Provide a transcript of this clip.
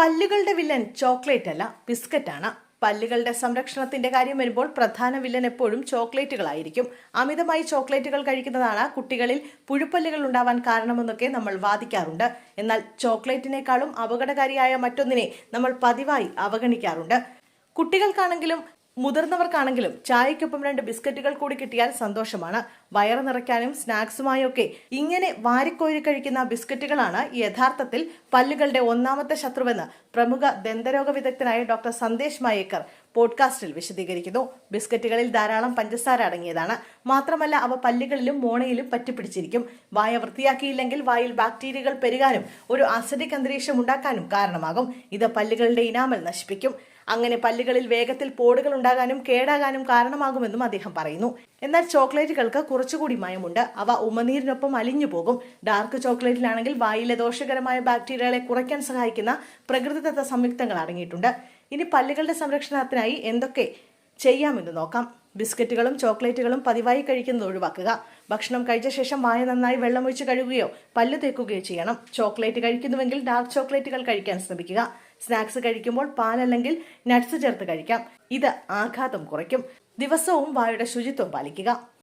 പല്ലുകളുടെ villain chocolate അല്ല ബിസ്ക്കറ്റാണ്. പല്ലുകളുടെ സംരക്ഷണത്തിന്റെ കാര്യം വരുമ്പോൾ പ്രധാന വില്ലൻ എപ്പോഴും ചോക്ലേറ്റുകളായിരിക്കും. അമിതമായി ചോക്ലേറ്റുകൾ കഴിക്കുന്നതാണ് കുട്ടികളിൽ പുഴുപ്പല്ലുകൾ ഉണ്ടാവാൻ കാരണമെന്നൊക്കെ നമ്മൾ വാദിക്കാറുണ്ട്. എന്നാൽ ചോക്ലേറ്റിനേക്കാളും അപകടകാരിയായ മറ്റൊന്നിനെ നമ്മൾ പതിവായി അവഗണിക്കാറുണ്ട്. കുട്ടികൾക്കാണെങ്കിലും മുതിർന്നവർക്കാണെങ്കിലും ചായക്കൊപ്പം രണ്ട് ബിസ്ക്കറ്റുകൾ കൂടി കിട്ടിയാൽ സന്തോഷമാണ്. വയറ് നിറയ്ക്കാനും സ്നാക്സുമായൊക്കെ ഇങ്ങനെ വാരിക്കോരി കഴിക്കുന്ന ബിസ്ക്കറ്റുകളാണ് യഥാർത്ഥത്തിൽ പല്ലുകളുടെ ഒന്നാമത്തെ ശത്രുവെന്ന് പ്രമുഖ ദന്തരോഗ വിദഗ്ധനായ ഡോക്ടർ സന്ദേശ് മായേക്കർ പോഡ്കാസ്റ്റിൽ വിശദീകരിക്കുന്നു. ബിസ്ക്കറ്റുകളിൽ ധാരാളം പഞ്ചസാര അടങ്ങിയതാണ്. മാത്രമല്ല അവ പല്ലുകളിലും മോണയിലും പറ്റിപ്പിടിച്ചിരിക്കും. വായ വൃത്തിയാക്കിയില്ലെങ്കിൽ വായിൽ ബാക്ടീരിയകൾ പെരുകാനും ഒരു അസിഡിക് അന്തരീക്ഷം ഉണ്ടാക്കാനും കാരണമാകും. ഇത് പല്ലുകളുടെ ഇനാമൽ നശിപ്പിക്കും. അങ്ങനെ പല്ലുകളിൽ വേഗത്തിൽ പോടുകൾ ഉണ്ടാകാനും കേടാകാനും കാരണമാകുമെന്നും അദ്ദേഹം പറയുന്നു. എന്നാൽ ചോക്ലേറ്റുകൾക്ക് കുറച്ചുകൂടി മയമുണ്ട്. അവ ഉമനീരിനൊപ്പം അലിഞ്ഞു പോകും. ഡാർക്ക് ചോക്ലേറ്റിലാണെങ്കിൽ വായിലെ ദോഷകരമായ ബാക്ടീരിയകളെ കുറയ്ക്കാൻ സഹായിക്കുന്ന പ്രകൃതിദത്ത സംയുക്തങ്ങൾ അടങ്ങിയിട്ടുണ്ട്. ഇനി പല്ലുകളുടെ സംരക്ഷണത്തിനായി എന്തൊക്കെ ചെയ്യാമെന്ന് നോക്കാം. ബിസ്ക്കറ്റുകളും ചോക്ലേറ്റുകളും പതിവായി കഴിക്കുന്നത് ഒഴിവാക്കുക. ഭക്ഷണം കഴിച്ച ശേഷം വായ നന്നായി വെള്ളമൊഴിച്ച് കഴുകുകയോ പല്ല് തേക്കുകയോ ചെയ്യണം. ചോക്ലേറ്റ് കഴിക്കുന്നുവെങ്കിൽ ഡാർക്ക് ചോക്ലേറ്റുകൾ കഴിക്കാൻ ശ്രമിക്കുക. സ്നാക്സ് കഴിക്കുമ്പോൾ പാൽ അല്ലെങ്കിൽ നട്ട്സ് ചേർത്ത് കഴിക്കാം. ഇത് ആഘാതം കുറയ്ക്കും. ദിവസവും വായുടെ ശുചിത്വം പാലിക്കുക.